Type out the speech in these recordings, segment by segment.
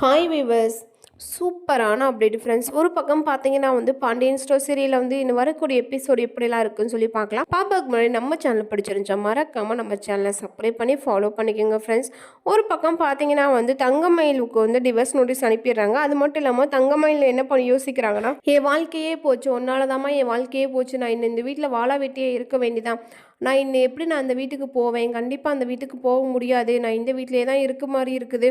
Hi viewers சூப்பரான update friends ஒரு பக்கம் பார்த்தீங்கன்னா வந்து பாண்டியன் ஸ்டோர் சீரியலில் வந்து இன்னும் வரக்கூடிய எபிசோடு எப்படிலாம் இருக்குன்னு சொல்லி பார்க்கலாம். பாப்பாக்கு முன்னாடி நம்ம சேனல் பிடிச்சிருந்துச்சா மறக்காமல் நம்ம சேனலை சப்ஸ்கிரைப் பண்ணி ஃபாலோ பண்ணிக்கோங்க ஃப்ரெண்ட்ஸ் ஒரு பக்கம் பார்த்தீங்கன்னா வந்து தங்கமயிலுக்கு வந்து டிவர்ஸ் நோட்டீஸ் அனுப்பிடுறாங்க. அது மட்டும் இல்லாமல் தங்கமயில் என்ன பண்ணி யோசிக்கிறாங்கன்னா என் வாழ்க்கையே போச்சு. ஒன்னால தாம்மா என் வாழ்க்கையே போச்சு. நான் இன்னும் இந்த வீட்டில் வாழ வெட்டியே இருக்க வேண்டிதான். நான் இன்னும் எப்படி நான் அந்த வீட்டுக்கு போவேன்? கண்டிப்பாக அந்த வீட்டுக்கு போக முடியாது. நான் இந்த வீட்டிலே தான் இருக்க மாதிரி இருக்குது.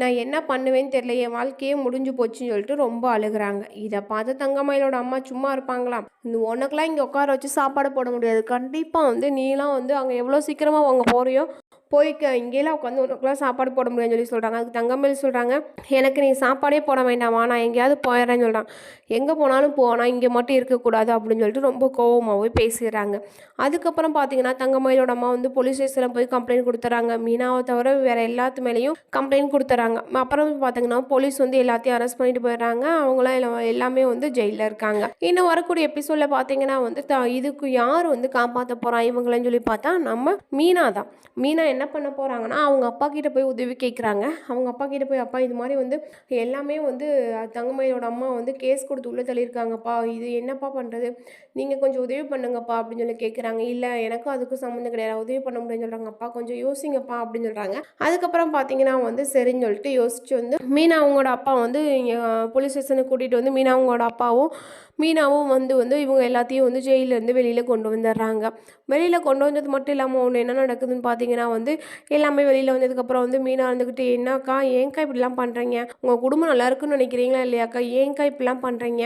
நான் என்ன பண்ணுவேன்னு தெரியல என் வாழ்க்கையே முடிஞ்சு போச்சுன்னு சொல்லிட்டு ரொம்ப அழுகுறாங்க. இதை பார்த்து தங்கமயிலோட அம்மா சும்மா இருப்பாங்களாம். இந்த உனக்கெலாம் இங்கே உட்கார வச்சு சாப்பாடு போட முடியாது. கண்டிப்பாக வந்து நீலாம் வந்து அங்கே எவ்வளோ சீக்கிரமாக அவங்க போகிறியோ போய்க்க இங்கேயெல்லாம் உட்காந்து உனக்குலாம் சாப்பாடு போட முடியாதுன்னு சொல்லி சொல்கிறாங்க அதுக்கு தங்கமேல் சொல்கிறாங்க எனக்கு நீ சாப்பாடே போட வேண்டாமா நான் எங்கேயாவது போயிடுறேன்னு சொல்கிறான் எங்கே போனாலும் போனால் இங்கே மட்டும் இருக்கக்கூடாது அப்படின்னு சொல்லிட்டு ரொம்ப கோபமாகவே பேசிடுறாங்க. அதுக்கப்புறம் பார்த்தீங்கன்னா தங்கமயிலோட அம்மா வந்து போலீஸ் ஸ்டேஷனில் போய் கம்ப்ளைண்ட் கொடுத்துறாங்க மீனாவை தவிர வேறு எல்லாத்து மேலேயும் கம்ப்ளைண்ட் கொடுத்துறாங்க அப்புறம் பார்த்தீங்கன்னா போலீஸ் வந்து எல்லாத்தையும் அரெஸ்ட் பண்ணிட்டு போயிடுறாங்க. அவங்களாம் எல்லாம் எல்லாமே வந்து ஜெயிலில் இருக்காங்க. இன்னும் வரக்கூடிய எபிசோடில் பார்த்தீங்கன்னா வந்து இதுக்கு யார் வந்து காப்பாற்ற போகிறா இவங்களன்னு சொல்லி பார்த்தா நம்ம மீனா தான் மீனா என்ன என்ன பண்ண போகிறாங்கன்னா அவங்க அப்பா கிட்டே போய் உதவி கேட்குறாங்க அவங்க அப்பா கிட்டே போய் அப்பா இது மாதிரி வந்து எல்லாமே வந்து தங்கமயிலோட அம்மா வந்து கேஸ் கொடுத்து உள்ளே தள்ளியிருக்காங்கப்பா. இது என்னப்பா பண்ணுறது நீங்கள் கொஞ்சம் உதவி பண்ணுங்கப்பா அப்படின்னு சொல்லி கேட்குறாங்க இல்லை எனக்கும் அதுக்கும் சம்மந்தம் கிடையாது. உதவி பண்ண முடியும்னு சொல்கிறாங்க அப்பா கொஞ்சம் யோசிங்கப்பா அப்படின்னு சொல்கிறாங்க அதுக்கப்புறம் பார்த்தீங்கன்னா வந்து சரின்னு சொல்லிட்டு யோசிச்சு வந்து மீனா அவங்களோட அப்பா வந்து இங்கே போலீஸ் ஸ்டேஷனுக்கு கூட்டிகிட்டு வந்து மீனா அவங்களோட அப்பாவும் மீனாவும் வந்து வந்து இவங்க எல்லாத்தையும் வந்து ஜெயிலேருந்து வெளியில் கொண்டு வந்துடுறாங்க வெளியில் கொண்டு வந்தது மட்டும் இல்லாமல் ஒன்று என்ன நடக்குதுன்னு பார்த்தீங்கன்னா வந்து வந்து எல்லாமே வெளியில் வந்ததுக்கப்புறம் வந்து மீனா இருந்துக்கிட்டு என்னக்கா ஏங்க்கா இப்படிலாம் பண்ணுறீங்க உங்கள் குடும்பம் நல்லா இருக்குன்னு நினைக்கிறீங்களா இல்லையாக்கா? ஏங்க்கா இப்படிலாம் பண்ணுறீங்க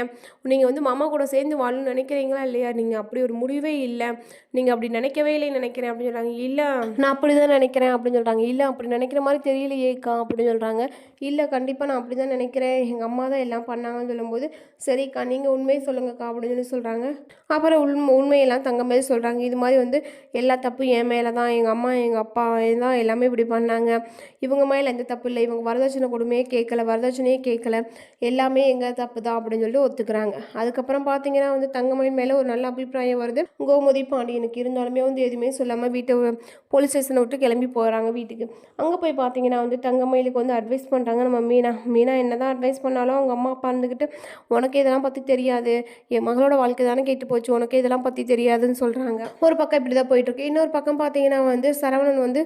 நீங்கள் வந்து மாமா கூட சேர்ந்து வாழணும்னு நினைக்கிறீங்களா இல்லையா? நீங்கள் அப்படி ஒரு முடிவே இல்லை. நீங்கள் அப்படி நினைக்கவே இல்லைன்னு நினைக்கிறேன் அப்படின்னு சொல்கிறாங்க இல்லை நான் அப்படி தான் நினைக்கிறேன் அப்படின்னு சொல்கிறாங்க இல்லை அப்படி நினைக்கிற மாதிரி தெரியலையேக்கா அப்படின்னு சொல்கிறாங்க இல்லை கண்டிப்பாக நான் அப்படி தான் நினைக்கிறேன். எங்கள் அம்மா தான் எல்லாம் பண்ணாங்கன்னு சொல்லும்போது சரிக்கா நீங்கள் உண்மையை சொல்லுங்கக்கா அப்படின்னு சொல்லி சொல்கிறாங்க அப்புறம் உண்மை உண்மையெல்லாம் தங்க மாதிரி சொல்கிறாங்க இது மாதிரி வந்து எல்லா தப்பும் என் மேலே தான் எங்கள் அம்மா எங்கள் அப்பா தான் எல்லாமே இப்படி பண்ணாங்க. இவங்க மேலே எந்த தப்பு இல்லை. இவங்க வரதட்சணை கொடுமையே கேட்கல. வரதட்சணையே கேட்கல. எல்லாமே எங்கள் தப்பு தான் அப்படின்னு சொல்லிட்டு ஒத்துக்கிறாங்க. அதுக்கப்புறம் பார்த்தீங்கன்னா வந்து தங்கமணி மேலே ஒரு நல்ல அபிப்பிராயம் வருது. கோமதி பாண்டியனுக்கு இருந்தாலுமே வந்து எதுவுமே சொல்லாமல் வீட்டை போலீஸ் ஸ்டேஷனை விட்டு கிளம்பி போகிறாங்க வீட்டுக்கு. அங்கே போய் பார்த்தீங்கன்னா வந்து தங்கமயிலுக்கு வந்து அட்வைஸ் பண்ணுறாங்க நம்ம மீனா. மீனா என்ன தான் அட்வைஸ் பண்ணாலும் அவங்க அம்மா அப்பா இருந்துக்கிட்டு உனக்கு இதெல்லாம் பற்றி தெரியாது. என் மகளோட வாழ்க்கை தானே கேட்டு போச்சு. உனக்கு இதெல்லாம் பற்றி தெரியாதுன்னு சொல்கிறாங்க ஒரு பக்கம் இப்படி தான் போயிட்டுருக்கு இன்னொரு பக்கம் பார்த்தீங்கன்னா வந்து சரவணன் வந்து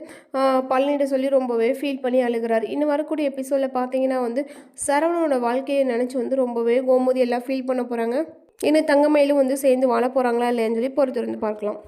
பழனிட்ட சொல்லி ரொம்பவே ஃபீல் பண்ணி அழுகிறார். இன்னும் வரக்கூடிய எபிசோடில் பார்த்தீங்கன்னா வந்து சரவணனோட வாழ்க்கையை நினச்சி வந்து ரொம்பவே கோமதி எல்லாம் ஃபீல் பண்ண போகிறாங்க இன்னும் தங்கமயிலும் வந்து சேர்ந்து வாழ போகிறாங்களா இல்லைன்னு சொல்லி பொறுத்திருந்து பார்க்கலாம்.